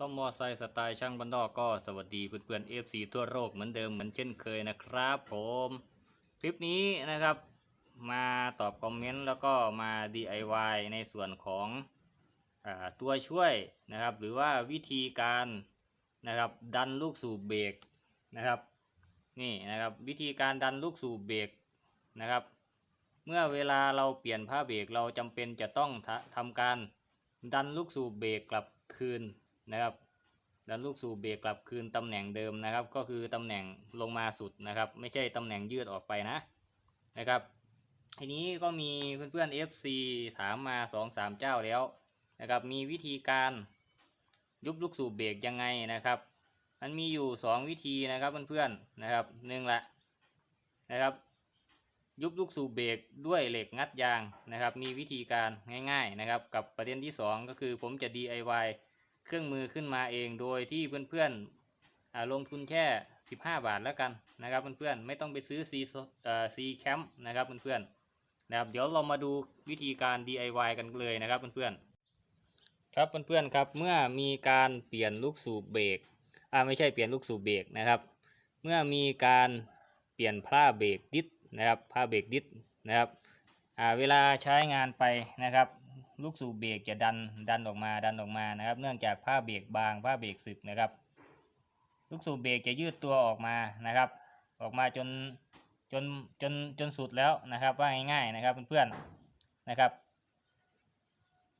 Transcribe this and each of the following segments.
ซ่อมมอไซค์สไตล์ช่างบันดอกก็สวัสดีเพื่อนๆ FC ทั่วโลกเหมือนเดิมเหมือนเช่นเคยนะครับผมคลิปนี้นะครับมาตอบคอมเมนต์แล้วก็มา DIY ในส่วนของอตัวช่วยนะครับ หรือว่าวิธีการนะครับดันลูกสูบเบรกนะครับนี่นะครับวิธีการดันลูกสูบเบรกนะครับ เมื่อเวลาเราเปลี่ยนผ้าเบรกเราจำเป็นจะต้องทะทำการดันลูกสูบเบรกกลับคืน นะครับ ดันลูกสูบเบรกกลับคืนตำแหน่งเดิมนะครับ ก็คือตำแหน่งลงมาสุดนะครับ ไม่ใช่ตำแหน่งยืดออกไปนะนะครับ ทีนี้ก็มีเพื่อนๆ FC ถามมาสองสามเจ้าแล้วนะครับ มีวิธีการยุบลูกสูบเบรกยังไงนะครับมันมีอยู่สองวิธีนะครับเพื่อนๆนะครับหนึ่งละนะครับ ยุบลูกสูบเบรกด้วยเหล็กงัดยางนะครับ มีวิธีการง่าย ๆนะครับ กับประเด็นที่สองก็คือผมจะ DIY เครื่องมือขึ้นมาเองโดยที่เพื่อนๆลงทุนแค่ 15 บาทแล้วกันนะครับเพื่อนๆไม่ต้องไปซื้อ C เอ่อ C Camp นะครับเพื่อนๆนะครับเดี๋ยวเรามาดูวิธีการ DIY กันเลยนะครับเพื่อนๆครับเพื่อนๆครับเมื่อมีการเปลี่ยนลูกสูบเบรกอ่าไม่ใช่เปลี่ยนลูกสูบเบรกนะครับ เมื่อมีการเปลี่ยนผ้าเบรกดิสนะครับผ้าเบรกดิสนะครับอ่าเวลาใช้งานไปนะครับ ลูกสูบเบรกจะดันดันออกมาดันออกมานะครับ เนื่องจากผ้าเบรกบางผ้าเบรกสึกนะครับ ลูกสูบเบรกจะยืดตัวออกมานะครับ ออกมาจนจนจนจนสุดแล้วนะครับ ว่าง่ายๆนะครับเพื่อนๆนะครับ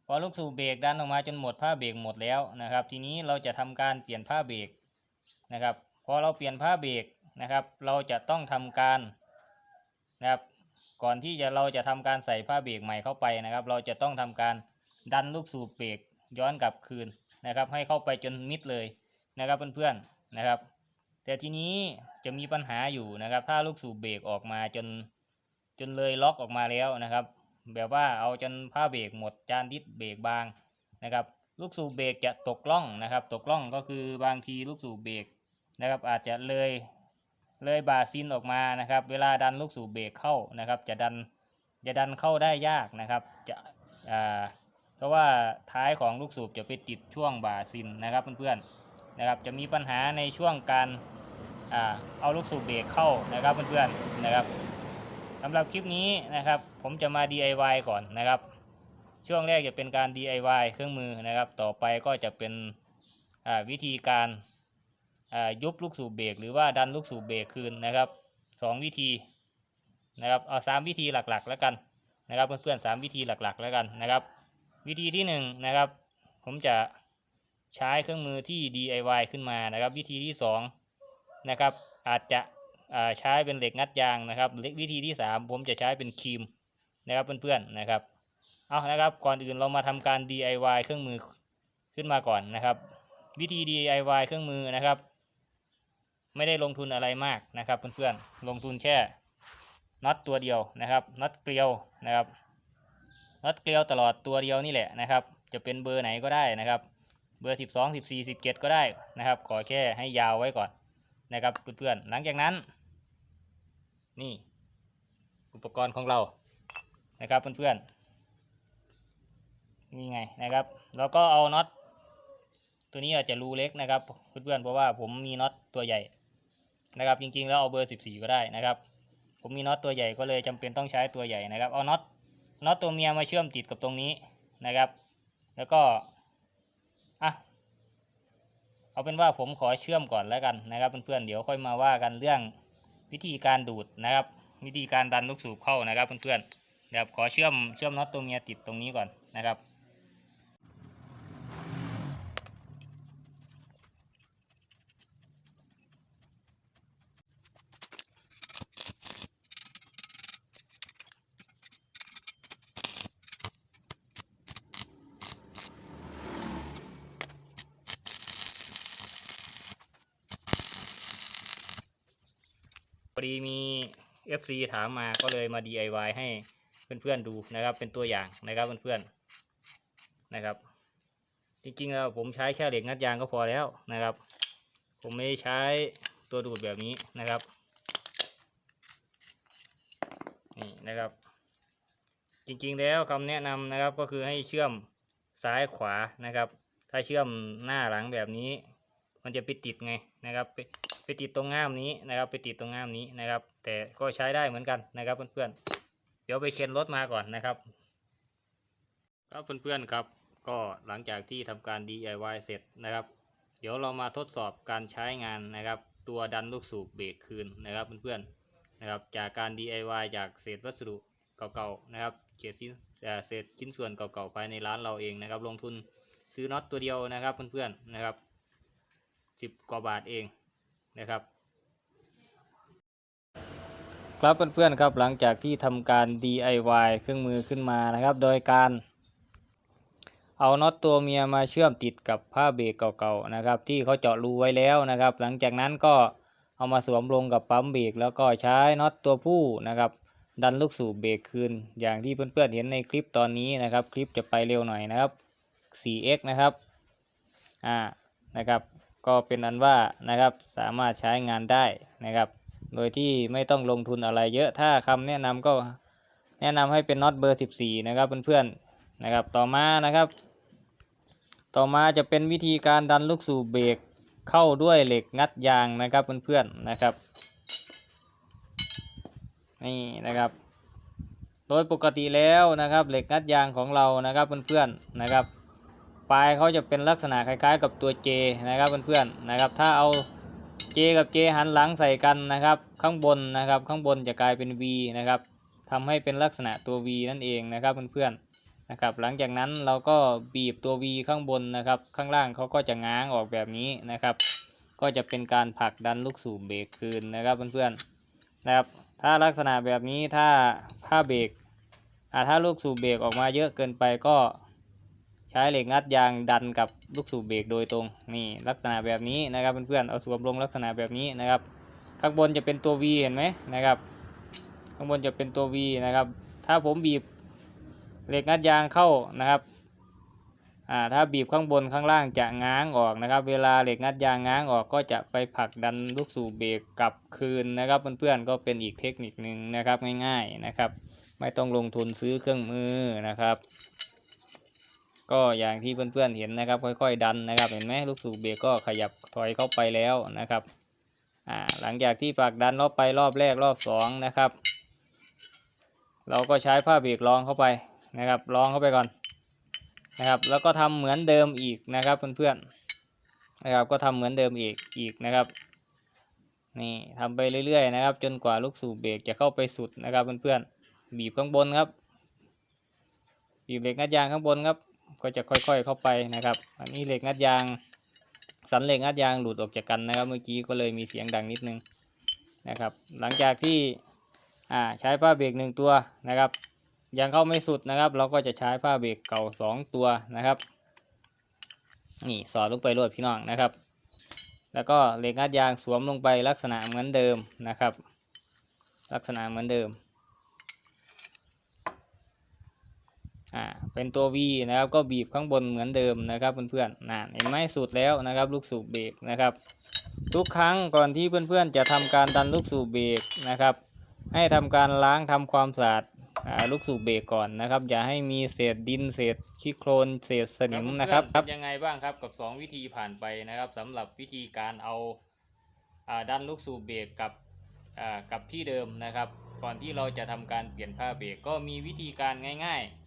พอลูกสูบเบรกดันออกมาจนหมดผ้าเบรกหมดแล้วนะครับ ทีนี้เราจะทำการเปลี่ยนผ้าเบรกนะครับพอเราเปลี่ยนผ้าเบรกนะครับ เราจะต้องทำการนะครับ ก่อนที่จะเราจะทำการใส่ผ้าเบรกใหม่เข้าไปนะครับ เราจะต้องทำการดันลูกสูบเบรกย้อนกลับคืนนะครับ ให้เข้าไปจนมิดเลยนะครับเพื่อนๆนะครับ แต่ทีนี้จะมีปัญหาอยู่นะครับ ถ้าลูกสูบเบรกออกมาจนจนเลยล็อกออกมาแล้วนะครับ แบบว่าเอาจนผ้าเบรกหมดจานดิสเบรกบางนะครับ ลูกสูบเบรกจะตกล่องนะครับ ตกล่องก็คือบางทีลูกสูบเบรกนะครับ อาจจะเลย เลยบาซินออกมานะครับ เวลาดันลูกสูบเบรกเข้านะครับ จะดันจะดันเข้าได้ยากนะครับ จะอ่าเพราะว่าท้ายของลูกสูบจะไปติดช่วงบาซินนะครับเพื่อนๆนะครับ จะมีปัญหาในช่วงการอ่าเอาลูกสูบเบรกเข้านะครับเพื่อนๆนะครับสำหรับคลิปนี้นะครับ ผมจะมา DIY ก่อนนะครับ ช่วงแรกจะเป็นการ DIY เครื่องมือนะครับ ต่อไปก็จะเป็นอ่าวิธีการ ยุบลูกสูบเบรกหรือว่าดันลูกสูบเบรกคืนนะครับสองวิธีนะครับเอาสามวิธีหลักๆ แล้วกันนะครับเพื่อนๆสามวิธีหลักๆ แล้วกันนะครับ วิธีที่หนึ่งนะครับผมจะใช้เครื่องมือที่ DIY ขึ้นมานะครับ วิธีที่สองนะครับอาจจะใช้เป็นเหล็กงัดยางนะครับวิธีที่สามผมจะใช้เป็นครีมนะครับเพื่อนๆนะครับเอานะครับก่อนอื่นเรามาทำการ DIY เครื่องมือขึ้นมาก่อนนะครับ วิธี DIY เครื่องมือนะครับ ไม่ได้ลงทุนอะไรมากนะครับเพื่อนๆลงทุนแค่น็อตตัวเดียวนะครับน็อตเกลียวนะครับน็อตเกลียวตลอดตัวเดียวนี่แหละนะครับ จะเป็นเบอร์ไหนก็ได้นะครับ เบอร์สิบสองสิบสี่สิบเจ็ดก็ได้นะครับ ขอแค่ให้ยาวไว้ก่อนนะครับเพื่อนๆหลังจากนั้น นี่ อุปกรณ์ของเรานะครับเพื่อนๆนี่ไงนะครับ แล้วก็เอาน็อตตัวนี้อาจจะรูเล็กนะครับเพื่อนๆเพราะว่าผมมีน็อตตัวใหญ่ นะครับ จริงๆ แล้วเอาเบอร์สิบสี่ก็ได้นะครับ ผมมีน็อตตัวใหญ่ก็เลยจำเป็นต้องใช้ตัวใหญ่นะครับ เอาน็อตน็อตตัวเมียมาเชื่อมติดกับตรงนี้นะครับ แล้วก็อะเอาเป็นว่าผมขอเชื่อมก่อนแล้วกันนะครับเพื่อนๆเดี๋ยวค่อยมาว่ากันเรื่องวิธีการดูดนะครับ วิธีการดันลูกสูบเข้านะครับเพื่อนๆเดี๋ยวขอเชื่อมเชื่อมน็อตตัวเมียติดตรงนี้ก่อนนะครับ พอดีมี FC ถามมาก็เลยมา DIY ให้เพื่อนๆดูนะครับ เป็นตัวอย่างนะครับเพื่อนๆนะครับ จริงๆแล้วผมใช้แค่เหล็กงัดยางก็พอแล้วนะครับ ผมไม่ใช้ตัวดูดแบบนี้นะครับนี่นะครับ จริงๆแล้วคำแนะนำนะครับก็คือให้เชื่อมซ้ายขวานะครับ ถ้าเชื่อมหน้าหลังแบบนี้ มันจะไปติดไงนะครับ ไปติดตรงง่ามนี้นะครับไปติดตรงง่ามนี้นะครับ แต่ก็ใช้ได้เหมือนกันนะครับเพื่อนๆเดี๋ยวไปเช็นรถมาก่อนนะครับครับเพื่อนๆครับ ก็หลังจากที่ทำการ DIY เสร็จนะครับ เดี๋ยวเรามาทดสอบการใช้งานนะครับ ตัวดันลูกสูบเบรกคืนนะครับเพื่อนๆนะครับ จากการ DIY จากเศษวัสดุเก่าๆนะครับเศษชิ้นเอ่อเศษชิ้นส่วนเก่าๆภายในร้านเราเองนะครับ ลงทุนซื้อน็อตตัวเดียวนะครับเพื่อนๆนะครับสิบกว่าบาทเอง นะครับ ครับเพื่อนๆครับหลังจากที่ทำการ DIY เครื่องมือขึ้นมานะครับ โดยการ เอาน็อตตัวเมียมาเชื่อมติดกับผ้าเบรกเก่าๆนะครับ ที่เขาเจาะรูไว้แล้วนะครับ หลังจากนั้นก็เอามาสวมลงกับปั๊มเบรกแล้วก็ใช้น็อตตัวผู้นะครับ ดันลูกสูบเบรกคืน อย่างที่เพื่อนๆเห็นในคลิปตอนนี้นะครับ คลิปจะไปเร็วหน่อยนะครับ 4x นะครับ อ่า นะครับ ก็เป็นอันว่านะครับสามารถใช้งานได้นะครับ โดยที่ไม่ต้องลงทุนอะไรเยอะถ้าคำแนะนำก็แนะนำให้เป็นน็อตเบอร์ 14 นะครับเพื่อนๆนะครับต่อมานะครับ ต่อมาจะเป็นวิธีการดันลูกสูบเบรกเข้าด้วยเหล็กงัดยางนะครับเพื่อนๆนะครับนี่นะครับ โดยปกติแล้วนะครับเหล็กงัดยางของเรานะครับเพื่อนๆนะครับ ปลายเขาจะเป็นลักษณะคล้ายๆ กับตัว J นะครับเพื่อนๆนะครับ ถ้าเอา J กับ J หันหลังใส่กันนะครับ ข้างบนนะครับ ข้างบนจะกลายเป็น V นะครับทำให้เป็นลักษณะตัว V นั่นเองนะครับเพื่อนๆนะครับ หลังจากนั้นเราก็บีบตัว V ข้างบนนะครับ ข้างล่างเขาก็จะง้างออกแบบนี้นะครับ ก็จะเป็นการผลักดันลูกสูบเบรกคืนนะครับเพื่อนๆนะครับ ถ้าลักษณะแบบนี้ถ้าผ้าเบรกถ้าลูกสูบเบรกออกมาเยอะเกินไปก็ ช้เหล็กงัดยางดันกับลูกสูบเบรกโดยตรงนี่ลักษณะแบบนี้นะครับเพื่อนๆเอาสวมลงลักษณะแบบนี้นะครับ ข้างบนจะเป็นตัว V เห็นไหมนะครับ ข้างบนจะเป็นตัว V นะครับ ถ้าผมบีบเหล็กงัดยางเข้านะครับอ่าถ้าบีบข้างบนข้างล่างจะง้างออกนะครับ เวลาเหล็กงัดยางง้างออกก็จะไปผลักดันลูกสูบเบรกกลับคืนนะครับเพื่อนๆก็เป็นอีกเทคนิคหนึ่งนะครับง่ายๆนะครับ ไม่ต้องลงทุนซื้อเครื่องมือนะครับ ก็อย่างที่เพื่อนๆเห็นนะครับ ค่อยๆดันนะครับ เห็นไหมลูกสูบเบรกก็ขยับถอยเข้าไปแล้วนะครับอ่าหลังจากที่ผลักดันรอบไปรอบแรกรอบสองนะครับ เราก็ใช้ผ้าเบรกรองเข้าไปนะครับรองเข้าไปก่อนนะครับ แล้วก็ทำเหมือนเดิมอีกนะครับเพื่อนๆนะครับก็ทำเหมือนเดิมอีกอีกนะครับนี่ทำไปเรื่อยๆนะครับ จนกว่าลูกสูบเบรกจะเข้าไปสุดนะครับเพื่อนๆบีบข้างบนครับบีบเหล็กงัดยางข้างบนครับ ก็จะค่อยๆเข้าไปนะครับ อันนี้เหล็กงัดยาง สันเหล็กงัดยางหลุดออกจากกันนะครับ เมื่อกี้ก็เลยมีเสียงดังนิดนึงนะครับ หลังจากที่อ่าใช้ผ้าเบรกหนึ่งตัวนะครับ ยังเข้าไม่สุดนะครับ เราก็จะใช้ผ้าเบรกเก่าสองตัวนะครับนี่สอดลงไปรวดพี่น้องนะครับ แล้วก็เหล็กงัดยางสวมลงไปลักษณะเหมือนเดิมนะครับ ลักษณะเหมือนเดิม อ่าเป็นตัว V นะครับก็บีบข้างบนเหมือนเดิมนะครับเพื่อนๆน่นเห็นไหมสุดแล้วนะครับลูกสูบเบรกนะครับ ทุกครั้งก่อนที่เพื่อนๆจะทำการดันลูกสูบเบรกนะครับ ให้ทำการล้างทำความสะอาดลูกสูบเบรกก่อนนะครับ อย่าให้มีเศษดินเศษขี้โคลนเศษสนิมนะครับครับยังไงบ้างครับกับ 2 วิธีผ่านไปนะครับสำหรับวิธีการเอาดันลูกสูบเบรกกับกับที่เดิมนะครับ ก่อนที่เราจะทำการเปลี่ยนผ้าเบรกก็มีวิธีการง่าย ๆ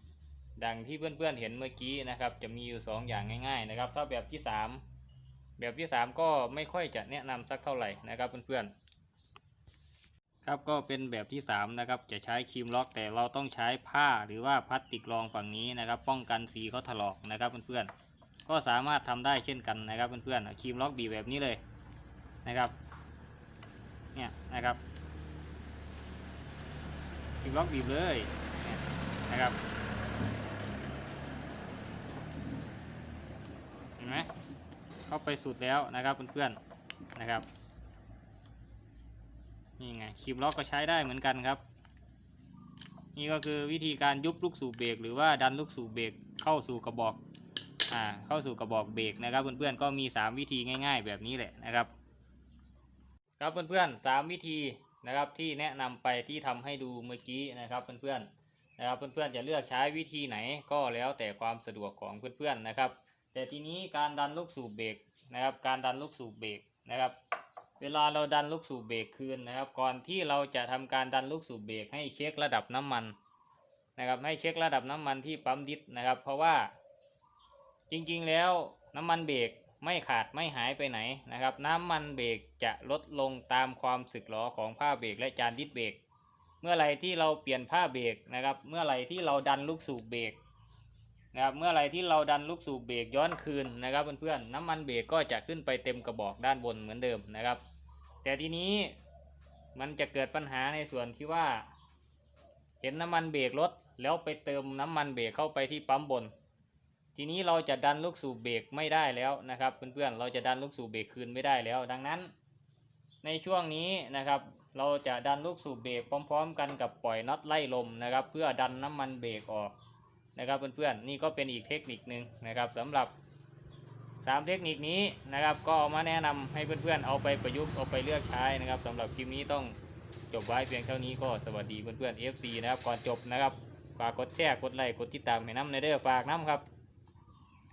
ดังที่เพื่อนๆเห็นเมื่อกี้นะครับ จะมีอยู่สองอย่างง่ายๆนะครับ ถ้าแบบที่สามแบบที่สามก็ไม่ค่อยจะแนะนำสักเท่าไหร่นะครับเพื่อนๆครับก็เป็นแบบที่สามนะครับ จะใช้ครีมล็อกแต่เราต้องใช้ผ้าหรือว่าพลาสติกรองฝั่งนี้นะครับ ป้องกันสีเขาถลอกนะครับเพื่อนๆก็สามารถทำได้เช่นกันนะครับเพื่อนๆครีมล็อกบีแบบนี้เลยนะครับเนี่ยนะครับครีมล็อกบีบเลยนะครับ เห็นไหม เข้าไปสุดแล้วนะครับเพื่อนๆนะครับนี่ไงครีมล็อกก็ใช้ได้เหมือนกันครับ นี่ก็คือวิธีการยุบลูกสูบเบรกหรือว่าดันลูกสูบเบรกเข้าสู่กระบอกอ่าเข้าสู่กระบอกเบรกนะครับ เพื่อนๆก็มี 3 วิธีง่าย ๆ แบบนี้แหละนะครับ ครับเพื่อนๆสามวิธีนะครับที่แนะนำไปที่ทำให้ดูเมื่อกี้นะครับเพื่อนๆนะครับเพื่อนๆจะเลือกใช้วิธีไหนก็แล้วแต่ความสะดวกของเพื่อนๆนะครับ แต่ทีนี้การดันลูกสูบเบรกนะครับ การดันลูกสูบเบรกนะครับ เวลาเราดันลูกสูบเบรกคืนนะครับ ก่อนที่เราจะทำการดันลูกสูบเบรกให้เช็คระดับน้ำมันนะครับ ให้เช็คระดับน้ำมันที่ปั๊มดิสนะครับ เพราะว่า จริงๆแล้วน้ำมันเบรกไม่ขาดไม่หายไปไหนนะครับ น้ำมันเบรกจะลดลงตามความสึกหรอของผ้าเบรกและจานดิสเบรกเมื่อไรที่เราเปลี่ยนผ้าเบรกนะครับ เมื่อไรที่เราดันลูกสูบเบรก นะครับเมื่อไรที่เราดันลูกสูบเบรกย้อนคืนนะครับเพื่อนๆน้ำมันเบรกก็จะขึ้นไปเต็มกระบอกด้านบนเหมือนเดิมนะครับ แต่ทีนี้มันจะเกิดปัญหาในส่วนที่ว่า เห็นน้ำมันเบรกลดแล้วไปเติมน้ำมันเบรกเข้าไปที่ปั๊มบน ทีนี้เราจะดันลูกสูบเบรกไม่ได้แล้วนะครับเพื่อนๆเราจะดันลูกสูบเบรกคืนไม่ได้แล้ว ดังนั้น ในช่วงนี้นะครับเราจะดันลูกสูบเบรกพร้อม ๆ กันกับปล่อยน็อตไล่ลมนะครับ เพื่อดันน้ำมันเบรกออก นะครับเพื่อนๆนี่ก็เป็นอีกเทคนิคหนึ่งนะครับสำหรับสามเทคนิคนี้นะครับ ก็เอามาแนะนำให้เพื่อนๆเอาไปประยุกต์เอาไปเลือกใช้นะครับสำหรับคลิปนี้ต้องจบไว้เพียงเท่านี้ก็สวัสดีเพื่อนๆ FC นะครับก่อนจบนะครับฝากกดแชร์กดไลค์กดติดตามให้น้ำในเด้อฝากน้ำครับ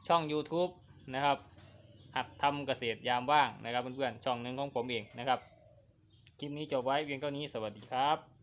ช่อง YouTube นะครับหัดทำเกษตรยามว่างนะครับเพื่อนๆช่องหนึ่งของผมเองนะครับ คลิปนี้จบไว้เพียงเท่านี้สวัสดีครับ